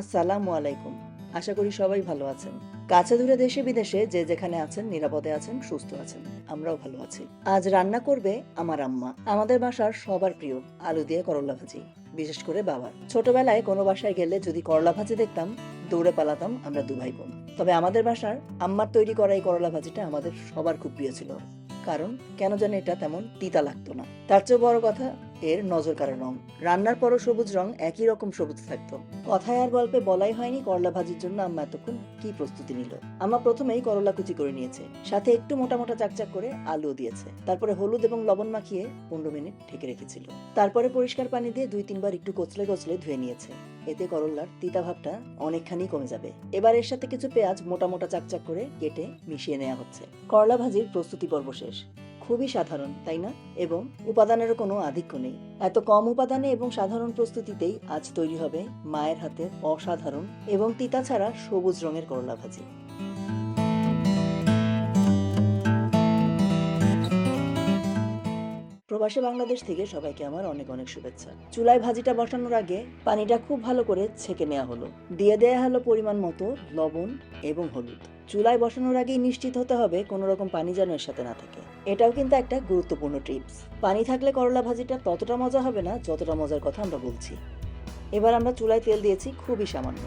আসসালামু আলাইকুম। আশা করি সবাই ভালো আছেন। কাছে দূরে দেশে বিদেশে যে যেখানে আছেন, নিরাপদে আছেন, সুস্থ আছেন, আমরাও ভালো আছি। আজ রান্না করবে আমার আম্মা। আমাদের বাসার সবার প্রিয় আলু দিয়ে করলা ভাজি, বিশেষ করে বাবার। ছোটবেলায় কোনো বাসায় গেলে যদি করলা ভাজি দেখতাম, দৌড়ে পালাতাম আমরা দু ভাই বোন। তবে আমাদের বাসার আম্মার তৈরি করা এই করলা ভাজিটা আমাদের সবার খুব প্রিয় ছিল। কারণ কেন জানি এটা তেমন তিতা লাগতো না। তার চেয়েও বড় কথা এর নজর কাড়া রং। রান্নার পরও সবুজ রং একই রকম সবুজ থাকতো। কথায় আর গল্পে বলাই হয়নি করলা ভাজির জন্য আম্মা এতক্ষণ কি প্রস্তুতি নিল। আম্মা প্রথমেই করলা কুচি করে নিয়েছে, সাথে একটু মোটা মোটা চাকচাক করে আলুও দিয়েছে। তারপরে হলুদ এবং লবণ মাখিয়ে পনেরো মিনিট ঢেকে রেখেছিল। তারপরে পরিষ্কার পানি দিয়ে দুই তিনবার একটু কচলে কচলে ধুয়ে নিয়েছে। এতে করলার তিতা ভাবটা অনেকখানি কমে যাবে। এবার এর সাথে কিছু পেঁয়াজ মোটা মোটা চাকচাক করে কেটে মিশিয়ে নেওয়া হচ্ছে। করলা ভাজির প্রস্তুতি পর্ব শেষ। খুবই সাধারণ, তাই না? এবং উপাদানেরও কোনো আধিক্য নেই। এত কম উপাদানে এবং সাধারণ প্রস্তুতিতেই আজ তৈরি হবে মায়ের হাতের অসাধারণ এবং তিতা ছাড়া সবুজ রঙের করলা ভাজি। প্রবাসী বাংলাদেশ থেকে সবাইকে আমার অনেক অনেক শুভেচ্ছা। চুলায় ভাজিটা বসানোর আগে পানিটা খুব ভালো করে ছেঁকে নেওয়া হলো। দিয়ে দেয়া হলো পরিমাণ মতো লবণ এবং হলুদ। চুলায় বসানোর আগেই নিশ্চিত হতে হবে কোনো রকম পানি যেন এর সাথে না থাকে। এটাও কিন্তু একটা গুরুত্বপূর্ণ টিপস। পানি থাকলে করলা ভাজিটা ততটা মজা হবে না, যতটা মজার কথা আমরা বলছি। এবার আমরা চুলায় তেল দিয়েছি খুবই সামান্য।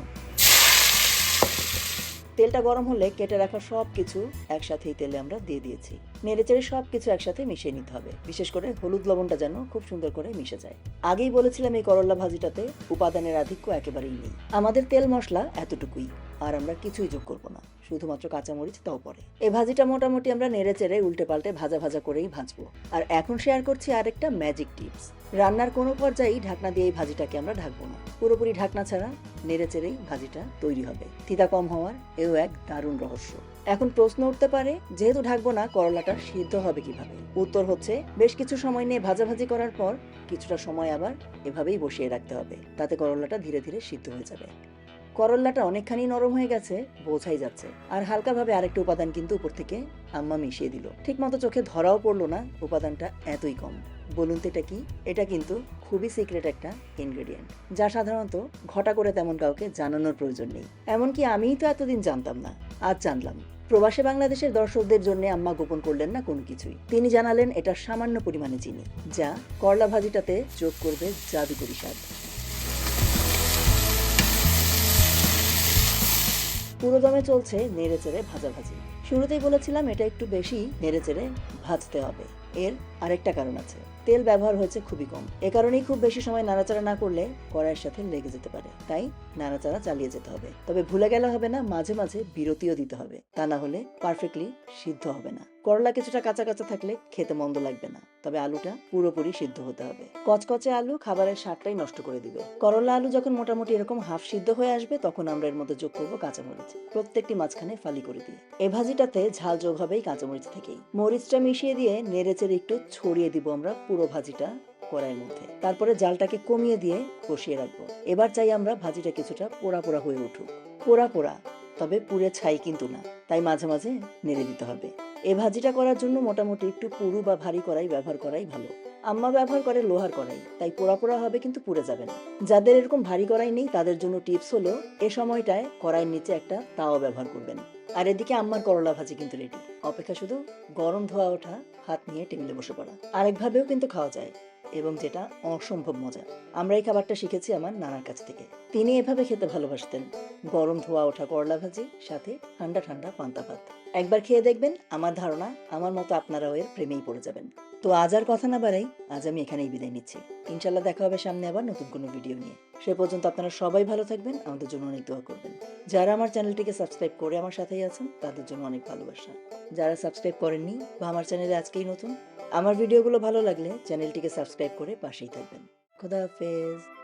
তেলটা গরম হলে কেটে রাখা সব কিছু একসাথেই তেলে আমরা দিয়ে দিয়েছি। নেড়েচেড়ে সব কিছু একসাথে মিশিয়ে নিতে হবে। বিশেষ করে হলুদ লবণটা যেন খুব সুন্দর করে মিশে যায়। আগেই বলেছিলাম এই করলা ভাজিটাতে উপাদানের আধিক্য একেবারেই নেই। আমাদের তেল মশলা এতটুকুই, আর আমরা কিছুই যোগ করব না। শুধুমাত্র কাঁচামরিচ, তাও পরে। এই ভাজিটা মোটামুটি আমরা নেড়ে চেড়ে উল্টে পাল্টে ভাজা ভাজা করেই ভাজবো। আর এখন শেয়ার করছি আরেকটা ম্যাজিক টিপস রান্নার কোনো পর্যায়েই ঢাকনা দিয়ে এই ভাজিটাকে আমরা ঢাকবো না। পুরোপুরি ঢাকনা ছাড়া নেড়ে চেড়েই ভাজিটা তৈরি হবে। তিতা কম হওয়ার এও এক দারুণ রহস্য। এখন প্রশ্ন উঠতে পারে, যেহেতু ঢাকবো না, করলাটা সিদ্ধ হবে কীভাবে? উত্তর হচ্ছে, বেশ কিছু সময় নিয়ে ভাজাভাজি করার পর কিছুটা সময় আবার এভাবেই বসিয়ে রাখতে হবে। তাতে করলাটা ধীরে ধীরে সিদ্ধ হয়ে যাবে। করল্লাটা অনেকখানি নরম হয়ে গেছে, বোঝাই যাচ্ছে। আর হালকাভাবে আরেকটা উপাদান কিন্তু উপর থেকে আম্মা মিশিয়ে দিল। ঠিক মতো চোখে ধরাও পড়ল না, উপাদানটা এতই কম। বলুন তো এটা কি? এটা কিন্তু খুবই সিক্রেট একটা ইনগ্রেডিয়েন্ট যা সাধারণত ঘটা করে তেমন কাউকে জানানোর প্রয়োজন নেই। এমনকি আমিই তো এতদিন জানতাম না, আজ জানলাম। প্রবাসে বাংলাদেশের দর্শকদের জন্য আম্মা গোপন করলেন না কোনো কিছুই। তিনি জানালেন এটা সামান্য পরিমাণে চিনি, যা করলা ভাজিটাতে যোগ করবে জাদুকরি স্বাদ। পুরো দমে চলছে নেড়ে চেড়ে ভাজাভাজি। শুরুতেই বলেছিলাম এটা একটু বেশি নেড়ে চেড়ে ভাজতে হবে। এর আরেকটা কারণ আছে। তেল ব্যবহার হয়েছে খুবই কম। এ কারণেই খুব বেশি সময় নাড়াচাড়া না করলে কড়াইয়ের সাথে লেগে যেতে পারে। তাই নাড়াচাড়া চালিয়ে যেতে হবে। তবে ভুলে গেলে হবে না, মাঝে মাঝে বিরতিও দিতে হবে। তা না হলে পারফেক্টলি সিদ্ধ হবে না। করলা কিছুটা কাঁচা কাঁচা থাকলে খেতে মন্দ লাগবে না। তবে আলুটা পুরোপুরি সিদ্ধ হতে হবে। কচকচে আলু খাবারের স্বাদটাই নষ্ট করে দিবে। করলা আলু যখন মোটামুটি এরকম হাফ সিদ্ধ হয়ে আসবে, তখন আমরা এর মধ্যে যোগ করব কাঁচামরিচ। প্রত্যেকটি মাঝখানে ফালি করে দিয়ে। এ ভাজিটাতে ঝাল যোগ হবেই কাঁচামরিচ থেকেই। মরিচটা মিশিয়ে দিয়ে নেড়েচেড়ে একটু ছড়িয়ে দিব আমরা পুরো ভাজিটা কড়াইয়ের মধ্যে। তারপরে জালটাকে কমিয়ে দিয়ে বসিয়ে রাখব। এবার চাই আমরা ভাজিটা কিছুটা পোড়া পোড়া হয়ে উঠুক। পোড়া পোড়া, তবে পুড়ে ছাই কিন্তু না, তাই মাঝে মাঝে নেড়ে দিতে হবে। এ ভাজিটা করার জন্য মোটামুটি একটু পুরু বা ভারী কড়াই ব্যবহার করাই ভালো। আম্মা ব্যবহার করে লোহার কড়াই, তাই পোড়া পোড়া হবে কিন্তু পুড়ে যাবে না। যাদের এরকম ভারী কড়াই নেই, তাদের জন্য টিপস হলো, এ সময়টায় কড়াইয়ের নিচে একটা তাওয়া ব্যবহার করবেন। আর এদিকে আম্মার করলা ভাজি কিন্তু রেডি অপেক্ষা শুধু গরম ধোয়া ওঠা, হাত নিয়ে টেবিলে বসে পড়া। আরেকভাবেও কিন্তু খাওয়া যায়, এবং যেটা অসম্ভব মজা। আমরা এই খাবারটা শিখেছি আমার নানার কাছ থেকে। তিনি এভাবে খেতে ভালোবাসতেন। গরম ধোয়া ওঠা করলা ভাজি, সাথে ঠান্ডা ঠান্ডা পান্তা ভাত। একবার খেয়ে দেখবেন, আমার ধারণা আমার মতো আপনারাও এর প্রেমেই পড়ে যাবেন। তো আজ আর কথা না বাড়াই, আজ আমি এখানেই বিদায় নিচ্ছি। ইনশাল্লাহ দেখা হবে সামনে আবার নতুন কোনো ভিডিও নিয়ে। সে পর্যন্ত আপনারা সবাই ভালো থাকবেন, আমাদের জন্য অনেক দোয়া করবেন। যারা আমার চ্যানেলটিকে সাবস্ক্রাইব করে আমার সাথেই আছেন, তাদের জন্য অনেক ভালোবাসা। যারা সাবস্ক্রাইব করেননি বা আমার চ্যানেলে আজকেই নতুন, আমার ভিডিওগুলো ভালো লাগলে চ্যানেলটিকে সাবস্ক্রাইব করে পাশেই থাকবেন। খোদা হাফেজ।